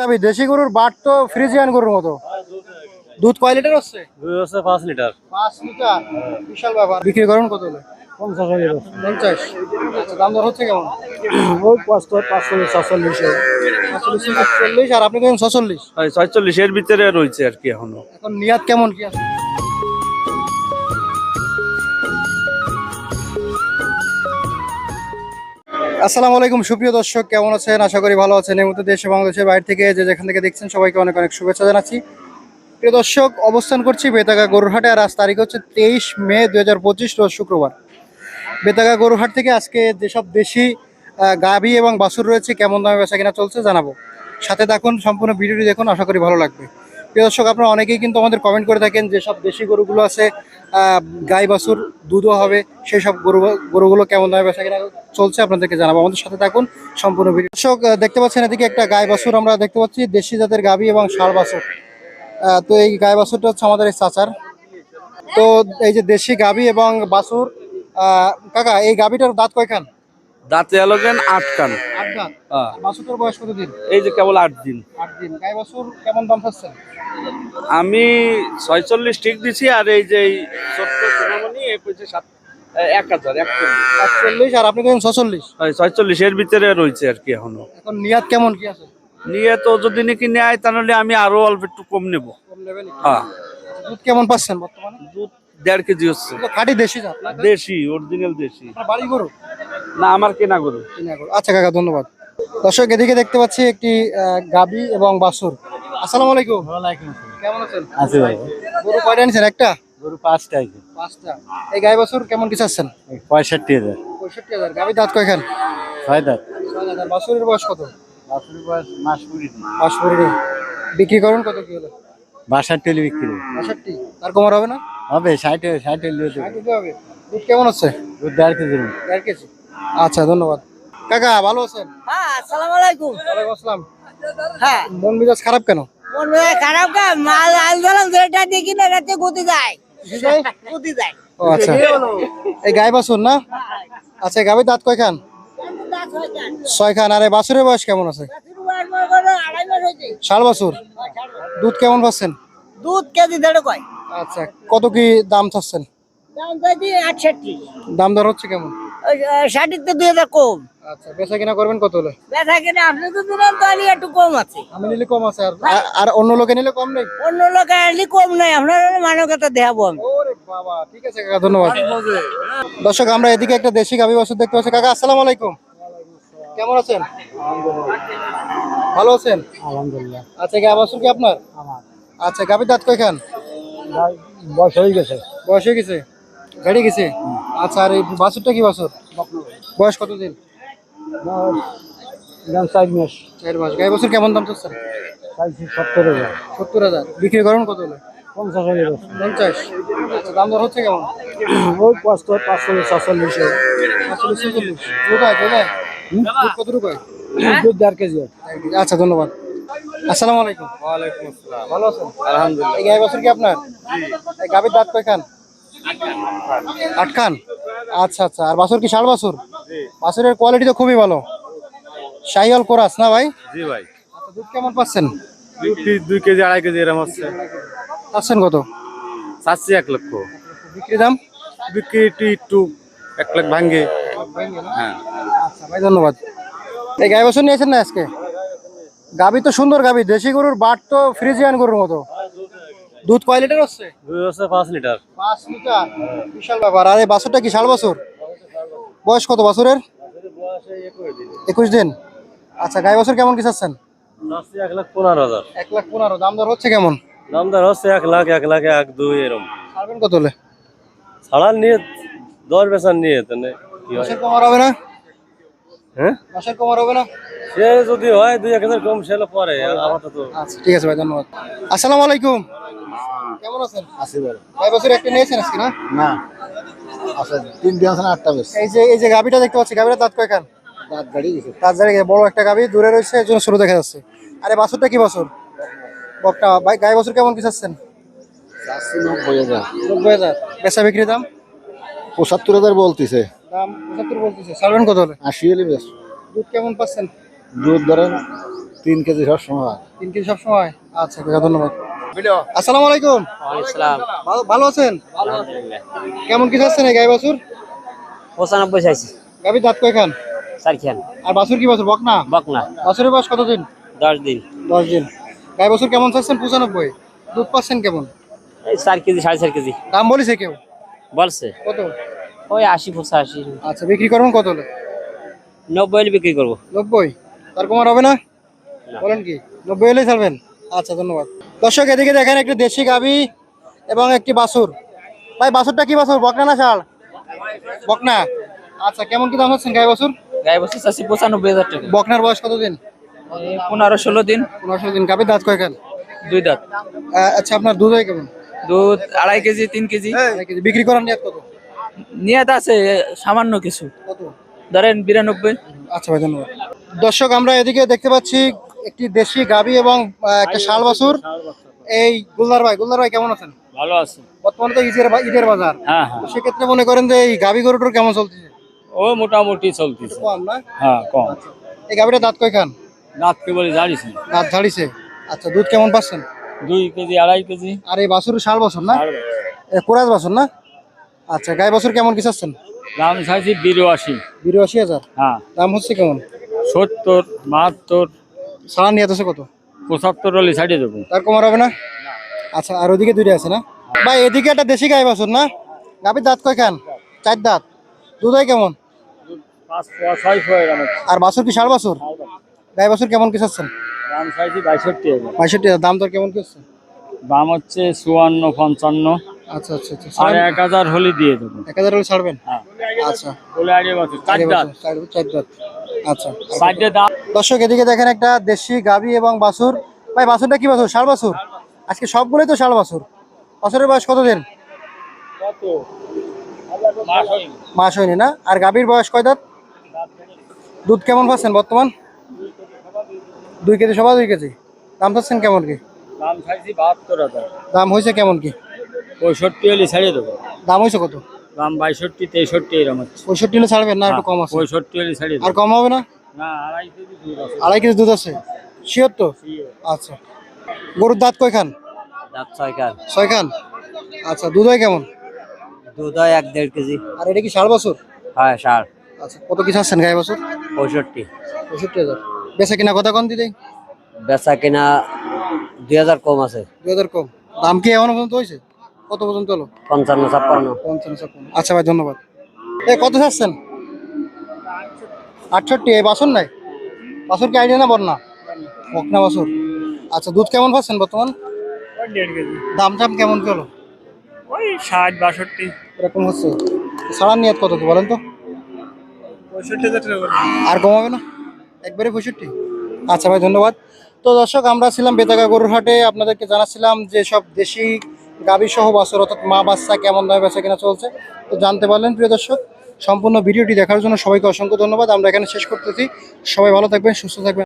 গাবি দেশি গরুর বাট তো ফ্রিজিয়ান গরুর মতো। দুধ কয় লিটার হচ্ছে? দুধ হচ্ছে পাঁচ লিটার। পাঁচ লিটার? বিশাল ব্যাপার। বিক্রি করেন কত হলে? পঞ্চাশ হাজার পঞ্চাশ। দাম দর হচ্ছে কেমন? ওই পাঁচশো পাঁচচল্লিশ পাঁচচল্লিশ আটচল্লিশ আর আপনি কেন ছচল্লিশ ছয়চল্লিশ এর ভিতরে রয়েছে আর কি এখনও। এখন নিয়াত কেমন কি আছে? আসসালামু আলাইকুম, সুপ্রিয় দর্শক, কেমন আছেন? আশা করি ভালো আছেন। এই মুহূর্তে দেশে বাংলাদেশের বাইরে থেকে যে যেখান থেকে দেখছেন, সবাইকে অনেক অনেক শুভেচ্ছা জানাচ্ছি। প্রিয় দর্শক, অবস্থান করছি বেতাগা গরুরহাটে, আর আজ তারিখ হচ্ছে তেইশ মে দু হাজার পঁচিশ, রোজ শুক্রবার। বেতাগা গরুরহাট থেকে আজকে যেসব দেশি গাভী এবং বাছুর রয়েছে, কেমন দামে বেচা কিনা চলছে জানাব। সাথে দেখুন সম্পূর্ণ ভিডিওটি দেখুন, আশা করি ভালো লাগবে। প্রিয় দর্শক, আপনারা অনেকেই কিন্তু আমাদের কমেন্ট করে থাকেন যেসব দেশি গরুগুলো আছে গাই, বাছুর, দুধও হবে, সেই সব গরু, গরুগুলো কেমন দামে বেচা কিনা চলছে আপনাদেরকে জানাব। আমাদের সাথে থাকুন, সম্পূর্ণ ভিডিও দর্শক দেখতে পাচ্ছেন এদিকে একটা গাই, বাছুর আমরা দেখতে পাচ্ছি, দেশি জাতের গাভী এবং ষাঁড় বাছুর। তো এই গাই, বাছুরটা হচ্ছে আমাদের এই চাচার। তো এই যে দেশি গাভী এবং বাছুর কাকা, এই গাভীটার দাঁত কয়খান? দাঁতে আলোকেন আট কান বাছুরটার বয়স কত দিন এই যে কেবল আট দিন। আট দিন। গাই বাছুর কেমন দাম চাচ্ছেন? আমি ছয়চল্লিশ ঠিক দিছি আর এই যে ছোট্ট সোনামণি এ কইছে সাত এক হাজার একচল্লিশ। আর আপনি ছচল্লিশ ছয়চল্লিশ। এর ভিতরে রয়েছে আর কি এখনও। এখন নিয়াত কেমন কি আছে? নিয়ে তো যদি নাকি নেয় তাহলে আমি আরও অল্প একটু কম নেব। হ্যাঁ। দুধ কেমন পাচ্ছেন বর্তমানে? দুধ দেড় কেজি হচ্ছে। খাঁটি দেশি দেশি অরিজিনাল দেশি। বাড়ি গরু? না আমার কেনা গরু। কিনা গরু। আচ্ছা কাকা ধন্যবাদ। দর্শক এদিকে দেখতে পাচ্ছি একটি গাবি এবং বাছুর আসসালামু আলাইকুম। কেমন আছেন? আছে ভাই। গরু কয়টা নিছেন একটা? গরু পাঁচটা আছে। পাঁচটা। এই গাই বাছুর কেমন কি চাচ্ছেন? পঁয়ষট্টি হাজার। পঁয়ষট্টি হাজার। গাবি দাঁত কয়খান? ছয় দাঁত। ছয় বাছুরের বয়স কত? বাছুর বয়স মাস কুড়ি। পাঁচ পরি বিক্রি করেন কত কি হলো? বাসার টেলি বিক্রি পঁয়ষট্টি তার কমার হবে না? হবে ষাট ষাট হলে হবে। দুধ কেমন হচ্ছে? দুধ দেড় কেজি। দেড় কেজি। আচ্ছা ধন্যবাদ। কাকা ভালো আছেন? হ্যাঁ আসসালামু আলাইকুম। ওয়ালাইকুম আসসালাম। হ্যাঁ। মন মেজাজ খারাপ কেন? মন মেজাজ খারাপ কা? মাল আল যেটা দেখি না রাতে গতি যায় গতি যায় ও আচ্ছা। এই গাই বাছুর না? আচ্ছা গাবির দাঁত কয়খান? ছয় খান আর এই বাছুরের বয়স কেমন আছে? ষাট বাছুর। দুধ কেমন পাচ্ছেন? দুধ কেজি দেড় কয়। আচ্ছা কত কি দাম চাচ্ছেন? দাম চাইছি আটষট্টি। দাম দর হচ্ছে কেমন? দুই হাজার কম। আচ্ছা বেচা কিনা করবেন কত হলে? ব্যথা কিনে আপনি তো দিলেন তো একটু কম আছে। আমি নিলে কম আছে আর আর অন্য লোকে নিলে কম নেই? অন্য লোকে আলি কম নাই আপনার মানবতা দেখাবো আমি। বাবা ঠিক আছে কাকা ধন্যবাদ। দর্শক আমরা এদিকে একটা দেশি গাভী বাছুর দেখতে পাচ্ছি। কাকা আসসালামু আলাইকুম। কেমন আছেন? ভালো আছেন? আলহামদুলিল্লাহ। আচ্ছা গাভী বাছুর কি আপনার? আচ্ছা গাভীর দাঁত কয়খান? বয়স হয়ে গেছে। বয়স হয়ে গেছে? গাড়ি গেছে? আচ্ছা আর এই বাছুরটা কি বাছুর? বয়স কতদিন? দাম চার মাস। চার মাস। গাই বছর কেমন দাম চাচ্ছেন সত্তর হাজার। সত্তর হাজার। বিক্রি করেন কত হলে? পঞ্চাশ হাজার পঞ্চাশ। আচ্ছা দাম দর হচ্ছে কেমন? ওই পাঁচশো পাঁচচল্লিশ সাতচল্লিশ পাঁচচল্লিশ ছেচল্লিশ। কোথায় কোথায়? দুধ দেড় কেজি আচ্ছা ধন্যবাদ। আসসালামু আলাইকুম। ওয়ালাইকুম আসসালাম। ভালো আছেন? আলহামদুলিল্লাহ। এই গাই বছর কি আপনার? এই গাভীর দাঁত কয়খান? আট খান আচ্ছা আচ্ছা। আর বাছুর কি ষাট বাছুর বাছুরের কোয়ালিটি তো খুবই ভালো। শাহিওয়াল কোরাস না ভাই? জি ভাই। আচ্ছা দুধ কেমন পাচ্ছেন? দুই কেজি আড়াই কেজি এরকম হচ্ছে পাচ্ছেন কত? চাচ্ছি এক লক্ষ। বিক্রি দাম? বিক্রি একটু একটু এক লাখ ভাঙ্গে। হ্যাঁ। আচ্ছা ভাই ধন্যবাদ। এই গাই বছর নিয়েছেন না আজকে? গাবি তো সুন্দর গাবি দেশি গরুর বাট তো ফ্রিজিয়ান গরুর মতো। দুধ কয় লিটার হচ্ছে? দুই হচ্ছে পাঁচ লিটার। পাঁচ লিটার। বিশাল ব্যাপার। আর এই বাছুরটা কি ষাট বছর? বয়স কত বাছুরের? একুশ দিন। আচ্ছা গাই বছর কেমন কি চাচ্ছেন? চাচ্ছি এক লাখ পনেরো হাজার। এক লাখ পনেরো। দাম দর হচ্ছে কেমন? দামদার হচ্ছে এক লাখ এক লাখ এক দুই এরকম ছাড়বেন কত হলে? ছাড়ার নিয়ে দশ বেচার নিয়ে তাহলে কমার হবে না? হ্যাঁ? মাসের কমার হবে না? সে যদি হয় দুই এক হাজার কম সেলে পরে আপাতত। আচ্ছা ঠিক আছে ভাই ধন্যবাদ। আসসালামু আলাইকুম। কেমন আছেন? আসি বলো গাই বছর একটা নিয়েছেন আজকে না? না। আচ্ছা তিন দিন আছে না আটটা বেশ। এই যে এই যে গাবিটা দেখতে পাচ্ছি গাবিটা দাঁত কয়খান রাত গাড়ি গেছে। তার জায়গায় বড় একটা গাবি দূরে রয়েছে এর জন্য শুরু দেখা যাচ্ছে। আরে বাছুরটা কি বছর? বকটা ভাই গাই বছর কেমন কি চাচ্ছেন? চাচ্ছি নব্বই হাজার। নব্বই হাজার। বেচা বিক্রি দাম? পঁচাত্তর হাজার বলতেছে। দাম পঁচাত্তর বলতেছে। ছাড়বেন কত হলে? আশি হলে বেশ। দুধ কেমন পাচ্ছেন? দুধ ধরেন তিন কেজি সব সময় তিন কেজি সবসময় আচ্ছা ধন্যবাদ। আসসালামু আলাইকুম। ভালো- ভালো আছেন? কেমন কি চাচ্ছেন এই গাই বাছুর? পঁচানব্বই চাইছি। গাভীর দাঁত কয়খান? চারখান আর বাছুর কি বাছুর বক না বকনা। বাছুরের বয়স কতদিন? দশ দিন। দশ দিন। গাই বাছুর কেমন চাচ্ছেন? পঁচানব্বই। দুধ পাচ্ছেন কেমন? এই চার কেজি সাড়ে চার কেজি। দাম বলেছে কেউ? বলছে। কত? ওই আশি পঁচাশি। আচ্ছা বিক্রি করবেন কত হলে? নব্বই বিক্রি করব। নব্বই? তার কমার হবে না। বলেন কি নব্বই হলেই ছাড়বেন? আচ্ছা ধন্যবাদ। দর্শক এদিকে দেখেন একটি দেশি গাভি এবং একটি বাছুর। ভাই বাছুরটা কি বাছুর? বকনা না শাল? বকনা। আচ্ছা কেমন কি দাম হচ্ছেন গাই বাছুর? গাই বসে চাষি পঁচানব্বই হাজার টাকা। বকনার বয়স কতদিন? পনেরো ষোলো দিন। পনেরো ষোলো দিন। গাভির দাঁত কয়খান? দুই দাঁত। আচ্ছা আপনার দুধ হয় কেমন? দুধ আড়াই কেজি তিন কেজি। বিক্রি করার নিয়ত কত? নিয়ে আছে সামান্য কিছু। কত? ধরেন বিরানব্বই। আচ্ছা ভাই ধন্যবাদ। দর্শক আমরা এদিকে দেখতে পাচ্ছি একটি দেশি গাভি এবং একটা শাল বাছুর। এই গুলদার ভাই গুলদার ভাই কেমন আছেন? ভালো আছে। বর্তমানে তো ঈদের ঈদের বাজার। হ্যাঁ হ্যাঁ। সেক্ষেত্রে মনে করেন যে এই গাভি গরুটার কেমন চলতেছে? ও মোটামুটি চলতেছে। কম না? হ্যাঁ কম। এই গাভিটা দাঁত কয় খান দাঁত কে বলে জানিস দাঁত ঝাড়িছে। আচ্ছা দুধ কেমন পাচ্ছেন? দুই কেজি আড়াই কেজি। আর এই বাছুর শাল বাছুর না? এ কোরাজ বাছুর না? আচ্ছা গাই বাছুর কেমন কি চাচ্ছেন? দাম চাইছি বিরাশি। বিরাশি হাজার। হ্যাঁ। দাম হচ্ছে কেমন? সত্তর বাহাত্তর সাড়া নিয়ে আছে কত? পঁচাত্তর হলে ছাড়িয়ে দেবো। তার কমার হবে না? আচ্ছা আর ওদিকে দুইটা আছে না? ভাই এদিকে একটা দেশি গাই বাছুর না? গাভির দাঁত কয় খান? চার দাঁত। দুধ হয় কেমন? আর বাছুর কি সাড়ে বাছুর? গাই বাছুর কেমন কি চাচ্ছেন? দাম বাইষট্টি দর কেমন কি দাম হচ্ছে চুয়ান্ন পঞ্চান্ন। আচ্ছা আচ্ছা আচ্ছা। আর এক হাজার হলে দিয়ে দেবো। এক হাজার হলে ছাড়বেন? হ্যাঁ। আচ্ছা। চার দাঁত। আচ্ছা। চারটে দর্শক এদিকে দেখেন একটা দেশি গাভি এবং বাছুর। ভাই বাছুরটা কি বাছুর? ষাট বাছুর? আজকে সবগুলোই তো ষাট বাছুর। বাছুরের বয়স কত দিন মাস হয়নি। না? আর গাভীর বয়স কয় দাঁত? দুধ কেমন পাচ্ছেন বর্তমান? দুই কেজি সবা দুই কেজি। দাম পাচ্ছেন কেমন কি? দাম চাইছি বাহাত্তর হাজার। দাম হয়েছে কেমন কি? পঁয়ষট্টি হলে ছাড়িয়ে দেবো। দাম হয়েছে কত? দাম বাইষট্টি তেষট্টি এরকম পঁয়ষট্টি হলে ছাড়বেন না একটু কম আছে। পঁয়ষট্টি হলে ছাড়িয়ে আর কম হবে না? আড়াই কেজি দুধ আছে। আড়াই কেজি দুধ আছে? শিওর তো আচ্ছা। গরুর দাঁত কয় খান? দাঁত ছয়কার ছয় খান? আচ্ছা দুধ হয় কেমন? দুধ হয় এক দেড় কেজি। আর এটা কি ষাট বছর? হ্যাঁ সার আচ্ছা কত কিছু আসছেন গায়ে বছর? পঁয়ষট্টি। পঁয়ষট্টি হাজার। বেচা কিনা কথা কম দিদি। বেচা কিনা দুই হাজার কম আছে। দুই হাজার কম। দাম কি এখনও পর্যন্ত হয়েছে? কত পর্যন্ত হলো? পঞ্চান্ন ছাপ্পান্ন। পঞ্চান্ন ছাপ্পান্ন। আচ্ছা ভাই ধন্যবাদ। এ কত চাচ্ছেন? আটষট্টি এই বাসন নাই? বাসুর কি আইডিয়া না বন্যা? বকনা বাসর। আচ্ছা দুধ কেমন পাচ্ছেন বর্তমান? দাম টাম কেমন চলো? ওই ষাট বাষট্টি। এরকম হচ্ছে। সাড়ার নিয়ত কত কি বলেন তো? আর কমাবে না? একবারে পঁয়ষট্টি? আচ্ছা ভাই ধন্যবাদ। তো দর্শক আমরা ছিলাম বেতাগা গরুর হাটে আপনাদেরকে জানাচ্ছিলাম যে সব দেশি গাভী সহ বাছর অর্থাৎ মা বাচ্চা কেমন দামে বেচা কেনা চলছে। তো জানতে পারলেন প্রিয় দর্শক সম্পূর্ণ ভিডিওটি দেখার জন্য সবাইকে অসংখ্য ধন্যবাদ। আমরা এখানে শেষ করতেছি। সবাই ভালো থাকবেন, সুস্থ থাকবেন।